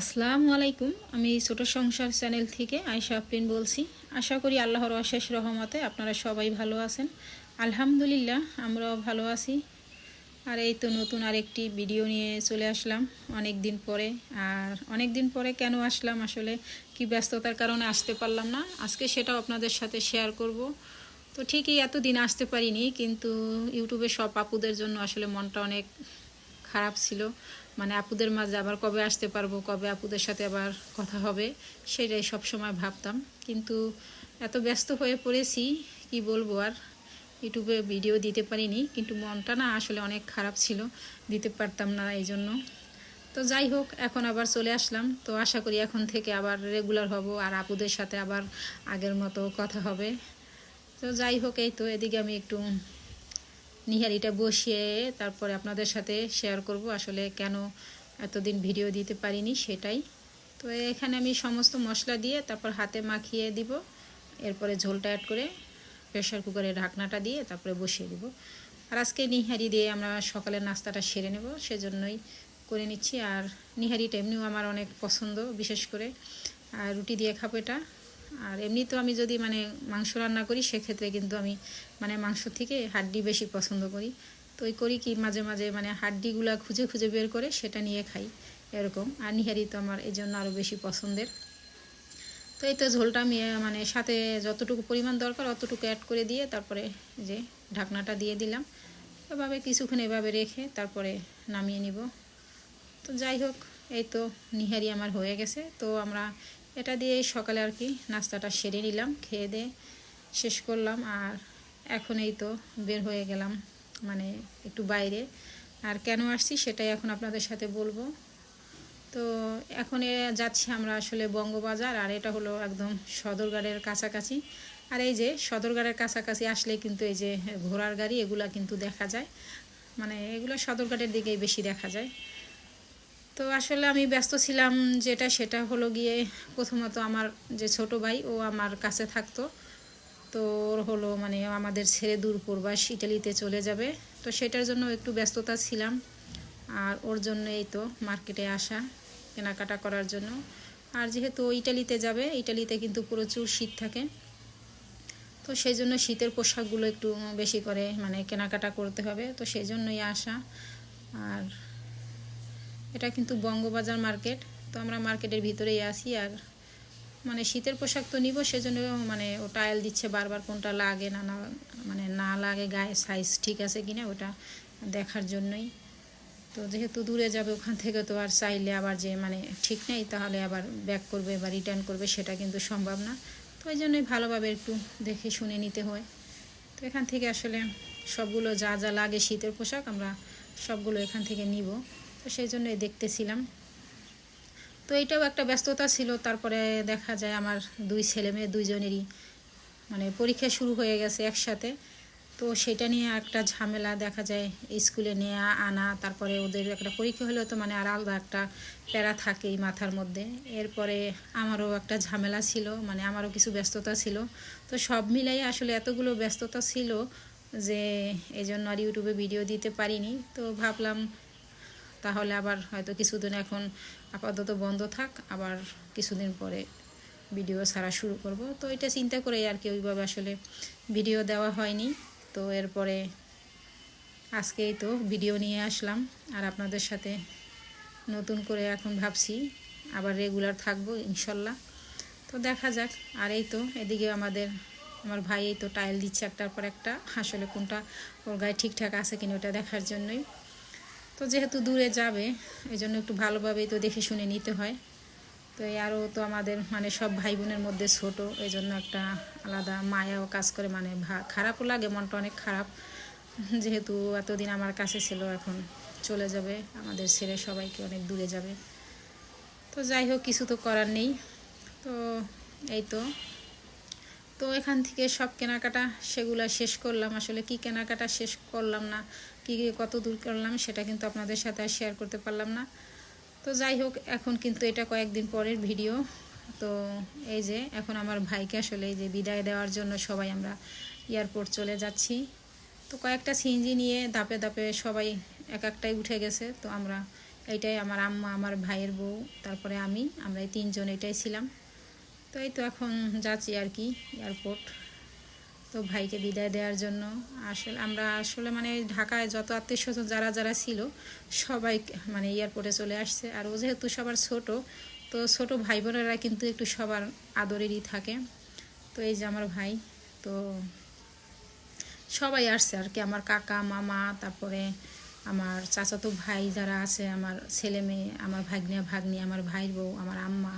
আসসালামু আলাইকুম। আমি ছোট সংসার চ্যানেল থেকে আয়শা আফরিন বলছি। আশা করি আল্লাহর অশেষ রহমতে আপনারা সবাই ভালো আছেন। আলহামদুলিল্লাহ, আমরাও ভালো আছি। আর এই তো নতুন আরেকটি ভিডিও নিয়ে চলে আসলাম অনেক দিন পরে। আর অনেক দিন পরে কেন আসলাম আসলে কি ব্যস্ততার কারণে আসতে পারলাম না। আজকে সেটাও আপনাদের সাথে শেয়ার করব। তো ঠিকই এতদিন আসতে পারিনি, কিন্তু ইউটিউবে সব আপুদের জন্য আসলে মনটা অনেক খারাপ ছিল। মানে আপুদের মাঝে আবার কবে আসতে পারব, কবে আপুদের সাথে আবার কথা হবে, সেটাই সব সময় ভাবতাম। কিন্তু এত ব্যস্ত হয়ে পড়েছি, কি বলব আর? ইউটিউবে ভিডিও দিতে পারিনি, কিন্তু মনটা না আসলে অনেক খারাপ ছিল, দিতে পারতাম না এই জন্য তো যাই হোক, এখন আবার চলে আসলাম। তো আশা করি এখন থেকে আবার রেগুলার হব আর আপুদের সাথে আবার আগের মতো কথা হবে। তো যাই হোক, এই তো, এদিকে আমি একটু নিহারিটা বসিয়ে তারপরে আপনাদের সাথে শেয়ার করব আসলে কেন এতদিন ভিডিও দিতে পারিনি সেটাই। তো এখানে আমি সমস্ত মশলা দিয়ে তারপর হাতে মাখিয়ে দিব, এরপরে ঝোলটা অ্যাড করে প্রেশার কুকারে ঢাকনাটা দিয়ে তারপরে বসিয়ে দিব। আর আজকে নিহারি দিয়ে আমরা সকালের নাস্তাটা সেরে নেব, সেজন্যই করে নিচ্ছি। আর নিহারিটা এমনিও আমার অনেক পছন্দ, বিশেষ করে, আর রুটি দিয়ে খাব এটা। আর এমনি তো আমি যদি মানে মাংস রান্না করি, সেক্ষেত্রে কিন্তু আমি মানে মাংস থেকে হাড্ডি বেশি পছন্দ করি। তো ওই করি কি মাঝে মাঝে মানে হাড্ডিগুলা খুঁজে খুঁজে বের করে সেটা নিয়ে খাই এরকম। আর নিহারি তো আমার এই জন্য আরও বেশি পছন্দের। তো এই তো ঝোলটা আমি মানে সাথে যতটুকু পরিমাণ দরকার অতটুকু অ্যাড করে দিয়ে তারপরে যে ঢাকনাটা দিয়ে দিলাম। এভাবে কিছুক্ষণ এভাবে রেখে তারপরে নামিয়ে নিব। তো যাই হোক, এই তো নিহারি আমার হয়ে গেছে। তো আমরা এটা দিয়ে সকালে আর কি নাস্তাটা সেরে নিলাম, খেয়ে দিয়ে শেষ করলাম। আর এখন এই তো বের হয়ে গেলাম মানে একটু বাইরে। আর কেন আসছি সেটাই এখন আপনাদের সাথে বলব। তো এখন যাচ্ছি আমরা আসলে বঙ্গবাজার, আর এটা হলো একদম সদরঘাটের কাছাকাছি। আর এই যে সদরঘাটের কাছাকাছি আসলে কিন্তু এই যে ঘোড়ার গাড়ি, এগুলা কিন্তু দেখা যায়। মানে এগুলো সদরঘাটের দিকেই বেশি দেখা যায়। তো আসলে আমি ব্যস্ত ছিলাম যেটা সেটা হলো গিয়ে প্রথমত আমার যে ছোট ভাই, ও আমার কাছে থাকতো। তো ওর হলো মানে আমাদের ছেড়ে দূর প্রবাস ইটালিতে চলে যাবে। তো সেটার জন্য একটু ব্যস্ততা ছিলাম। আর ওর জন্য এই তো মার্কেটে আসা, কেনাকাটা করার জন্য। আর যেহেতু ও ইটালিতে যাবে, ইটালিতে কিন্তু প্রচুর শীত থাকে। তো সেই জন্য শীতের পোশাকগুলো একটু বেশি করে মানে কেনাকাটা করতে হবে। তো সেই জন্যই আসা। আর এটা কিন্তু বঙ্গবাজার মার্কেট। তো আমরা মার্কেটের ভিতরেই আসি আর মানে শীতের পোশাক তো নিব, সেজন্য মানে ও টায়াল দিচ্ছে বারবার কোনটা লাগে না না মানে না লাগে গায়ে সাইজ ঠিক আছে কিনা ওটা দেখার জন্যই। তো যেহেতু দূরে যাবে ওখান থেকে তো আর চাইলে আবার যে মানে ঠিক নেই, তাহলে আবার ব্যাক করবে বা রিটার্ন করবে সেটা কিন্তু সম্ভব না। তো ওই জন্যই ভালোভাবে একটু দেখে শুনে নিতে হয়। তো এখান থেকে আসলে সবগুলো যা যা লাগে শীতের পোশাক আমরা সবগুলো এখান থেকে নিব। তো সেই জন্যই দেখতেছিলাম। তো এইটাও একটা ব্যস্ততা ছিল, তারপরে দেখা যায় আমার দুই ছেলে মেয়ে দুইজনেরই মানে পরীক্ষা শুরু হয়ে গেছে একসাথে। তো সেটা নিয়ে একটা ঝামেলা দেখা যায় স্কুলে নেওয়া আনা, তারপরে ওদের একটা পরীক্ষা হলেও তো মানে আর আলাদা একটা প্যারা থাকেই মাথার মধ্যে। এরপরে আমারও একটা ঝামেলা ছিল মানে আমারও কিছু ব্যস্ততা ছিল। তো সব মিলাই আসলে এতগুলো ব্যস্ততা ছিল যে এই জন্য আর ইউটিউবে ভিডিও দিতে পারিনি। তো ভাবলাম তাহলে আবার হয়তো কিছুদিন এখন আপাতত বন্ধ থাক, আবার কিছুদিন পরে ভিডিও ছাড়া শুরু করব। তো এটা চিন্তা করে আর কি ওইভাবে আসলে ভিডিও দেওয়া হয়নি। তো এরপরে আজকেই তো ভিডিও নিয়ে আসলাম। আর আপনাদের সাথে নতুন করে এখন ভাবছি আবার রেগুলার থাকব ইনশাল্লাহ। তো দেখা যাক, আর এই তো এদিকে আমাদের, আমার ভাই এই তো টাইল দিচ্ছে একটার পর একটা, আসলে কোনটা ওর গায়ে ঠিকঠাক আছে কিনা ওটা দেখার জন্যই। তো যেহেতু দূরে যাবে এই জন্য একটু ভালোভাবেই তো দেখে শুনে নিতে হয়। তো এই আরও তো আমাদের মানে সব ভাই বোনের মধ্যে ছোট এই জন্য একটা আলাদা মায়াও কাজ করে। মানে ভা, খারাপও লাগে, মনটা অনেক খারাপ। যেহেতু এতদিন আমার কাছে ছিল, এখন চলে যাবে। আমাদের ছেড়ে সবাইকে অনেক দূরে যাবে। তো যাই হোক, কিছু তো করার নেই। তো এই তো। তো এখান থেকে সব কেনাকাটা সেগুলো শেষ করলাম। আসলে কি কেনাকাটা শেষ করলাম না কী কত দূর করলাম সেটা কিন্তু আপনাদের সাথে আর শেয়ার করতে পারলাম না। তো যাই হোক, এখন কিন্তু এটা কয়েকদিন পরের ভিডিও তো এই যে, এখন আমার ভাইকে আসলে এই যে বিদায় দেওয়ার জন্য সবাই আমরা এয়ারপোর্ট চলে যাচ্ছি। তো কয়েকটা সিএনজি নিয়ে ধাপে ধাপে সবাই এক একটাই উঠে গেছে। তো আমরা এইটাই আমার আম্মা, আমার ভাইয়ের বউ, তারপরে আমি আমরা এই তিনজন এটাই ছিলাম। তো এই তো এখন যাচ্ছি আর কি এয়ারপোর্ট তো ভাইকে বিদায় দেওয়ার জন্য। আসলে আমরা আসলে মানে ঢাকায় যত আত্মীয় স্বজন যারা যারা ছিল, সবাই মানে এয়ারপোর্টে চলে আসছে। আর ও যেহেতু সবার ছোট, তো ছোট ভাই বোনেরা কিন্তু একটু সবার আদরেরই থাকে। তো এই যে আমার ভাই, তো সবাই আসছে আর কি। আমার কাকা, মামা, তারপরে আমার চাচাতো ভাই যারা আছে, আমার ছেলে মেয়ে, আমার ভাগ্নে, ভাগ্নি, আমার ভাই বউ, আমার আম্মা,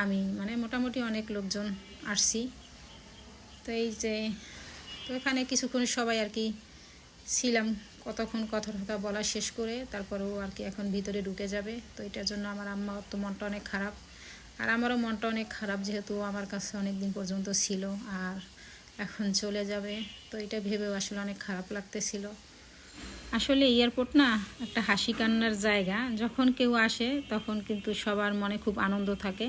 আমি মানে মোটামুটি অনেক লোকজন আসছি। তো এই যে, তো এখানে কিছুক্ষণ সবাই আর কি ছিলাম। কতক্ষণ কথা টথা বলা শেষ করে তারপরেও আর কি এখন ভিতরে ঢুকে যাবে। তো এটার জন্য আমার আম্মা তো মনটা অনেক খারাপ। আর আমারও মনটা অনেক খারাপ যেহেতু আমার কাছে অনেক দিন পর্যন্ত ছিল আর এখন চলে যাবে। তো এটা ভেবেও আসলে অনেক খারাপ লাগতেছিল। আসলে এয়ারপোর্ট না একটা হাসি কান্নার জায়গা। যখন কেউ আসে তখন কিন্তু সবার মনে খুব আনন্দ থাকে।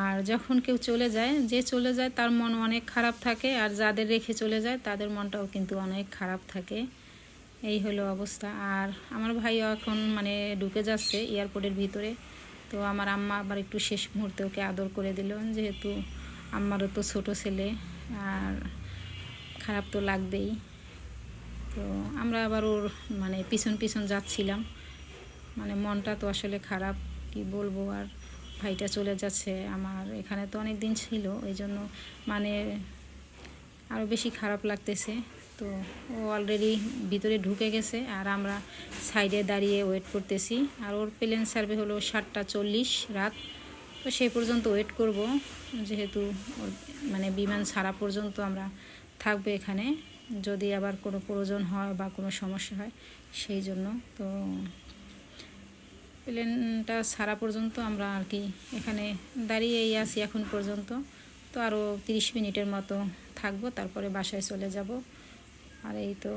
আর যখন কেউ চলে যায়, যে চলে যায় তার মন অনেক খারাপ থাকে আর যাদের রেখে চলে যায় তাদের মনটাও কিন্তু অনেক খারাপ থাকে। এই হলো অবস্থা। আর আমার ভাইও এখন মানে ঢুকে যাচ্ছে এয়ারপোর্টের ভিতরে। তো আমার আম্মা আবার একটু শেষ মুহূর্তে ওকে আদর করে দিল। যেহেতু আম্মারও তো ছোট ছেলে, আর খারাপ তো লাগবেই। তো আমরা আবার ওর মানে পিছন পিছন যাচ্ছিলাম। মানে মনটা তো আসলে খারাপ, কি বলব আর ভাইটা চলে যাচ্ছে। আমার এখানে তো অনেক দিন ছিল এই জন্য মানে আরও বেশি খারাপ লাগতেছে। তো ও অলরেডি ভিতরে ঢুকে গেছে, আর আমরা সাইডে দাঁড়িয়ে ওয়েট করতেছি। আর ওর প্লেন সার্ভে হলো সাতটা চল্লিশ রাত। তো সেই পর্যন্ত ওয়েট করব, যেহেতু ওর মানে বিমান ছাড়া পর্যন্ত আমরা থাকব এখানে। যদি আবার কোনো প্রয়োজন হয় বা কোনো সমস্যা হয়, সেই জন্য। তো প্লেনটা ছাড়া পর্যন্ত আমরা আর কি এখানে দাঁড়িয়েই আছি এখন পর্যন্ত। তো আরও তিরিশ মিনিটের মতো থাকব, তারপরে বাসায় চলে যাব। আর এই তো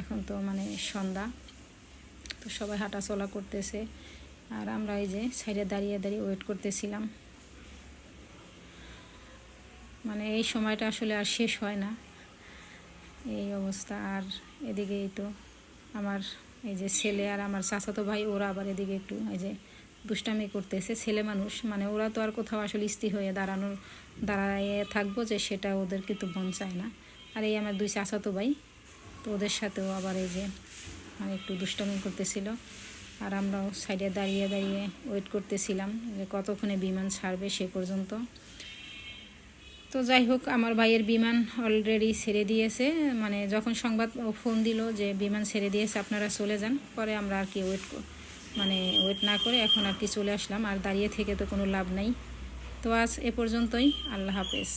এখন তো মানে সন্ধ্যা। তো সবাই হাঁটা চলা করতেছে। আর আমরা এই যে সাইডে দাঁড়িয়ে দাঁড়িয়ে ওয়েট করতেছিলাম। মানে এই সময়টা আসলে আর শেষ হয় না। এই অবস্থা। আর এদিকেই তো আমার এই যে ছেলে আর আমার চাচাতো ভাই, ওরা আবার এদিকে একটু এই যে দুষ্টামি করতেছে। ছেলে মানুষ মানে ওরা তো আর কোথাও আসলে স্থির হয়ে দাঁড়ানোর, দাঁড়ায় থাকব যে সেটা ওদের কিন্তু মন চায় না। আর এই আমার দুই চাচাতো ভাই, তো ওদের সাথেও আবার এই যে মানে একটু দুষ্টামি করতেছিল। আর আমরাও সাইডে দাঁড়িয়ে দাঁড়িয়ে ওয়েট করতেছিলাম যে কতক্ষণে বিমান ছাড়বে সে পর্যন্ত। তো যাই হোক, আমার ভাইয়ের বিমান অলরেডি ছেড়ে দিয়েছে। মানে যখন সংবাদ ফোন দিল যে বিমান ছেড়ে দিয়েছে, আপনারা চলে যান। পরে আমরা আর কি ওয়েট মানে ওয়েট না করে এখন আর কি চলে আসলাম। আর দাঁড়িয়ে থেকে তো কোনো লাভ নাই। তো আজ এ পর্যন্তই। আল্লাহ হাফেজ।